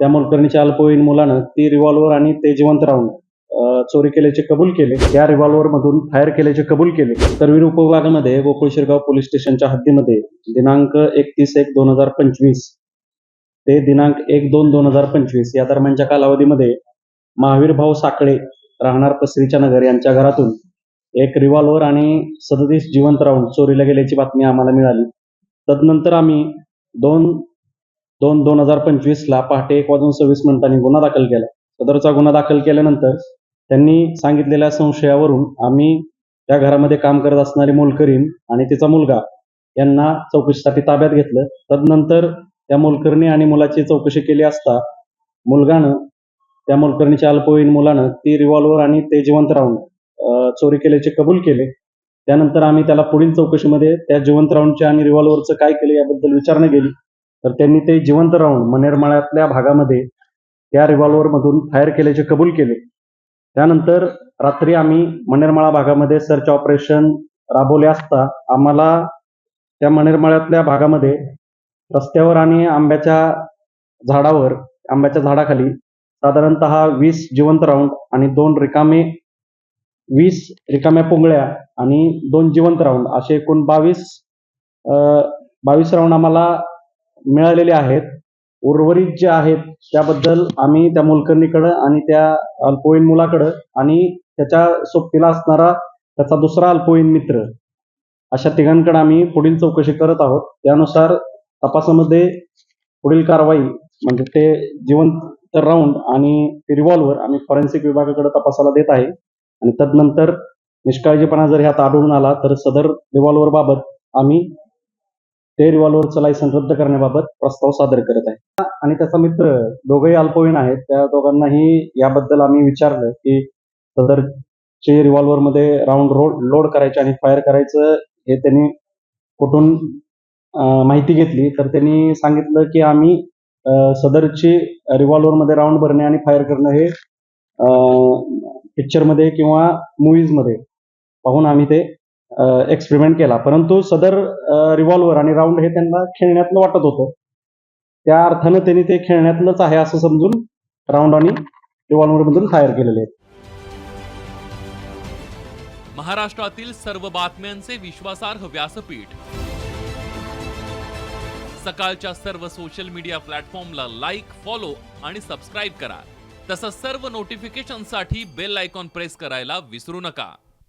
त्या मोलकरणीच्या अल्पवयीन मुलानं ती रिव्हॉल्वर आणि ते जिवंत राहून चोरी केल्याचे कबूल केले. त्या रिव्हॉल्वर मधून फायर केल्याचे कबूल केले. करवीर उपविभागामध्ये गोकुळ शिरगाव पोलीस स्टेशनच्या हद्दीमध्ये दिनांक एकतीस एक दोन हजार पंचवीस ते दिनांक एक दोन दोन हजार पंचवीस या दरम्यानच्या कालावधीमध्ये महावीर भाऊ साखळे राहणार पसरीच्या नगर यांच्या घरातून एक रिव्हॉल्वर आणि सदतीस जिवंत राहून चोरीला गेल्याची बातमी आम्हाला मिळाली. तदनंतर आम्ही दोन दोन दोन हजार पंचवीस ला पहाटे एक वाजून सव्वीस मिनिटांनी गुन्हा दाखल केला. सदरचा गुन्हा दाखल केल्यानंतर त्यांनी सांगितलेल्या संशयावरून आम्ही त्या घरामध्ये काम करत असणारी मोलकरीण आणि तिचा मुलगा यांना चौकशीसाठी ताब्यात घेतलं. तदनंतर त्या मोलकर्णी आणि मुलाची चौकशी केली असता मुलगानं त्या मोलकर्णीच्या अल्पवयीन मुलानं ती रिव्हॉल्वर आणि ते जिवंत राहून चोरी केल्याचे कबूल केले. त्यानंतर आम्ही त्याला पुढील चौकशीमध्ये त्या जिवंत राऊंडच्या आणि रिव्हॉल्वरचं काय केलं याबद्दल विचारणा केली तर त्यांनी ते जिवंत राहून मनेरमाळ्यातल्या भागामध्ये त्या रिव्हॉल्वरमधून फायर केल्याचे कबूल केले. त्यानंतर रात्री आम्ही मनेरमाळा भागामध्ये सर्च ऑपरेशन राबवले असता आम्हाला त्या मनेरमाळ्यातल्या भागामध्ये रस्त्यावर आणि आंब्याच्या झाडावर आंब्याच्या झाडाखाली साधारणतः वीस जिवंत राऊंड आणि दोन रिकामे वीस रिकाम्या पोंगळ्या आणि दोन जिवंत राऊंड असे एकूण बावीस बावीस राऊंड आम्हाला मिळालेले आहेत. उर्वरित जे आहेत त्याबद्दल आम्ही त्या मुलकर्णीकडं आणि त्या अल्पवयीन मुलाकडं आणि त्याच्या सोबतीला असणारा त्याचा दुसरा अल्पवयीन मित्र अशा तिघांकडे आम्ही पुढील चौकशी करत आहोत. त्यानुसार तपासामध्ये पुढील कारवाई म्हणजे ते जिवंत राऊंड आणि रिव्हॉल्वर आम्ही फॉरेन्सिक विभागाकडे तपासाला देत आहे. आणि तदनंतर निष्काळजीपणा जर ह्यात आढळून आला तर सदर रिव्हॉल्वरबाबत आम्ही ते रिव्हॉल्वरचं लायसन रद्द करण्याबाबत प्रस्ताव सादर करत आहे. आणि त्याचा मित्र दोघंही अल्पवयीन आहेत. त्या दोघांनाही याबद्दल आम्ही विचारलं की सदरचे रिव्हॉल्वर मध्ये राऊंड रोड लोड करायचे आणि फायर करायचं हे त्यांनी कुठून माहिती घेतली. तर त्यांनी सांगितलं की आम्ही सदरची रिव्हॉल्वर मध्ये राऊंड भरणे आणि फायर करणं हे पिक्चरमध्ये किंवा movies मध्ये पाहून आम्ही ते एक्सपेरिमेंट केला. परंतु सदर रिव्हॉल्वर आणि राऊंड हे त्यांना खेळण्यातलं वाटत होतं. त्या अर्थानं त्यांनी ते खेळण्यातलंच आहे असं समजून राऊंड आणि रिव्हॉल्वर मधून फायर केलेले आहेत. महाराष्ट्रातील सर्व बातम्यांचे विश्वासार्ह व्यासपीठ. सकाळच्या सर्व सोशल मीडिया प्लॅटफॉर्मला लाईक फॉलो आणि सबस्क्राईब करा. तसंच सर्व नोटिफिकेशनसाठी बेल आयकॉन प्रेस करायला विसरू नका.